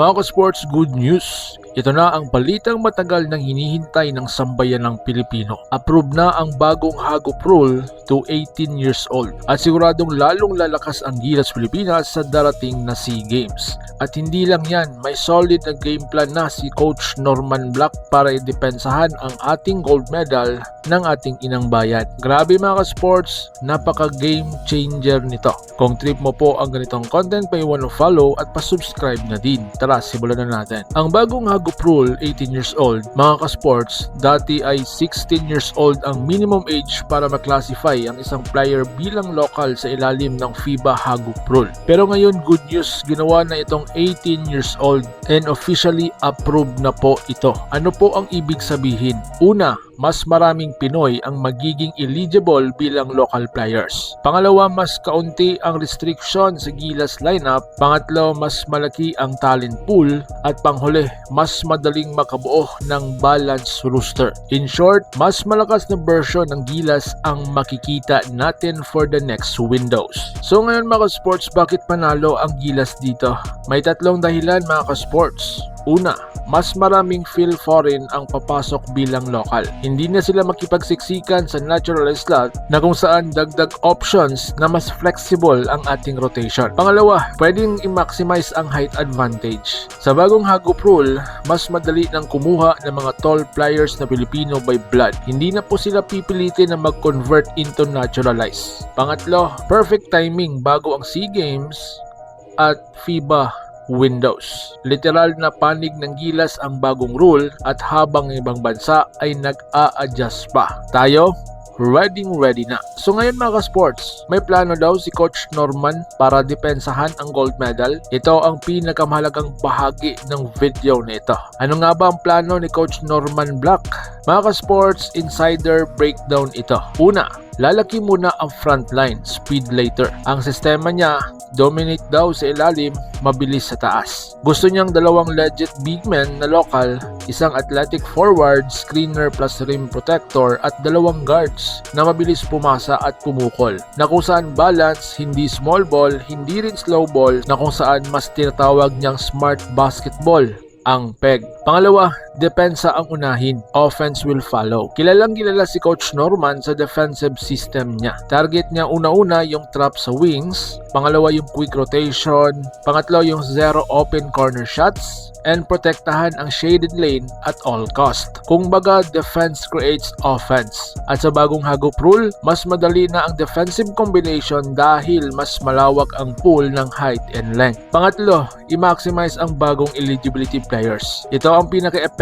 Mga ka-sports, good news. Ito na ang balitang matagal nang hinihintay ng sambayan ng Pilipino. Approve na ang bagong Hagop Rule to 18 years old at siguradong lalong lalakas ang Gilas Pilipinas sa darating na SEA Games. At hindi lang yan, may solid na game plan na si Coach Norman Black para idepensahan ang ating gold medal ng ating inang bayan. Grabe mga ka-sports, napaka game changer nito. Kung trip mo po ang ganitong content, paiwan follow at pa-subscribe na din. Tara, simulan na natin. Ang bagong Hagop Rule, 18 years old, mga ka-sports, dati ay 16 years old ang minimum age para maklasify ang isang player bilang local sa ilalim ng FIBA Hagop Rule. Pero ngayon, good news, ginawa na itong 18 years old and officially approved na po ito. Ano po ang ibig sabihin? Una, mas maraming Pinoy ang magiging eligible bilang local players. Pangalawa, mas kaunti ang restriction sa Gilas lineup. Pangatlo, mas malaki ang talent pool. At panghuli, mas madaling makabuo ng balance roster. In short, mas malakas na version ng Gilas ang makikita natin for the next windows. So ngayon mga sports, bakit panalo ang Gilas dito? May tatlong dahilan mga ka-sports. Una, mas maraming feel foreign ang papasok bilang local. Hindi na sila makipagsiksikan sa natural slot na kung saan dagdag options na mas flexible ang ating rotation. Pangalawa, pwedeng i-maximize ang height advantage. Sa bagong Hagop rule, mas madali nang kumuha ng mga tall players na Pilipino by blood. Hindi na po sila pipilitin na mag-convert into naturalize. Pangatlo, perfect timing bago ang SEA Games at FIBA Windows. Literal na panig ng gilas ang bagong rule at habang ibang bansa ay nag-a-adjust pa. Tayo, ready ready na. So ngayon mga ka-sports, may plano daw si Coach Norman para depensahan ang gold medal. Ito ang pinakamahalagang bahagi ng video nito. Ano nga ba ang plano ni Coach Norman Black? Mga ka-sports, insider breakdown ito. Una, lalaki muna ang front line, speed later. Ang sistema niya, dominate daw sa ilalim, mabilis sa taas. Gusto niyang dalawang legit big men na local, isang athletic forward, screener plus rim protector at dalawang guards na mabilis pumasa at pumukol. Na kung saan balance, hindi small ball, hindi rin slow ball, na kung saan mas tinatawag niyang smart basketball ang peg. Pangalawa, depensa ang unahin. Offense will follow. Kilalang kilala si Coach Norman sa defensive system niya. Target niya una-una yung trap sa wings, pangalawa yung quick rotation, pangatlo yung zero open corner shots, and protektahan ang shaded lane at all cost. Kung baga, defense creates offense. At sa bagong Hagop rule, mas madali na ang defensive combination dahil mas malawak ang pool ng height and length. Pangatlo, i-maximize ang bagong eligibility players. Ito ang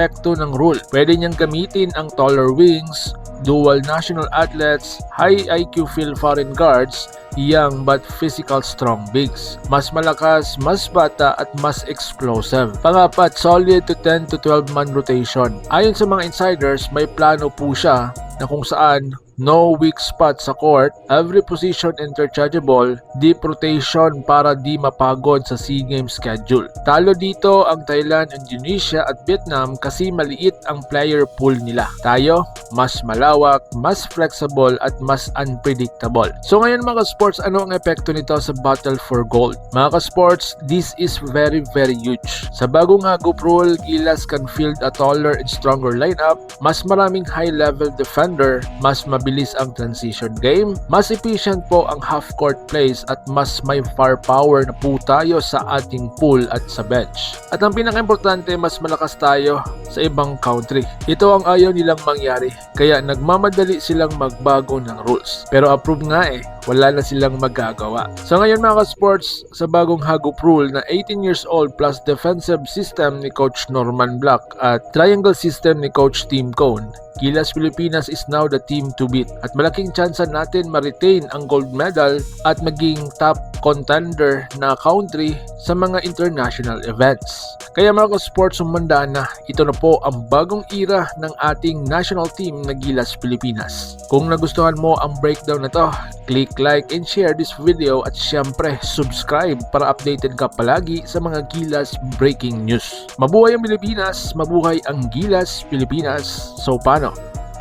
pinaka-epekto ng rule. Pwede niyang gamitin ang taller wings, dual national athletes, high IQ field foreign guards, young but physical strong bigs. Mas malakas, mas bata at mas explosive. Pangapat, solid to 10 to 12 man rotation. Ayon sa mga insiders, may plano po siya na kung saan no weak spot sa court, every position interchangeable, deep rotation para di mapagod sa SEA Games schedule. Talo dito ang Thailand, Indonesia at Vietnam kasi maliit ang player pool nila. Tayo, mas malawak, mas flexible at mas unpredictable. So ngayon mga sports, ano ang epekto nito sa battle for gold? Mga sports, this is very very huge. Sa bagong Hagop rule, Gilas can field a taller and stronger lineup, mas maraming high level defender, mas mabilis ang transition game, mas efficient po ang half-court plays at mas may firepower na po tayo sa ating pool at sa bench. At ang pinaka-importante, mas malakas tayo sa ibang country. Ito ang ayaw nilang mangyari, kaya nagmamadali silang magbago ng rules. Pero approve nga eh, wala na silang magagawa. So ngayon mga sports sa bagong Hagop rule na 18 years old plus defensive system ni Coach Norman Black at triangle system ni Coach Tim Cone, Gilas Pilipinas is now the team to beat at malaking tsansa natin ma-retain ang gold medal at maging top contender na country sa mga international events. Kaya mga sports sumanda na, ito na po ang bagong era ng ating national team na Gilas Pilipinas. Kung nagustuhan mo ang breakdown na to, click like and share this video at syempre subscribe para updated ka palagi sa mga Gilas breaking news. Mabuhay ang Pilipinas, mabuhay ang Gilas Pilipinas. So paano?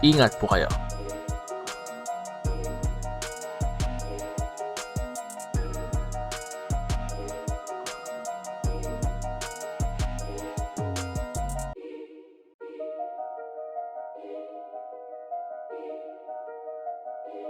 Ingat po kayo.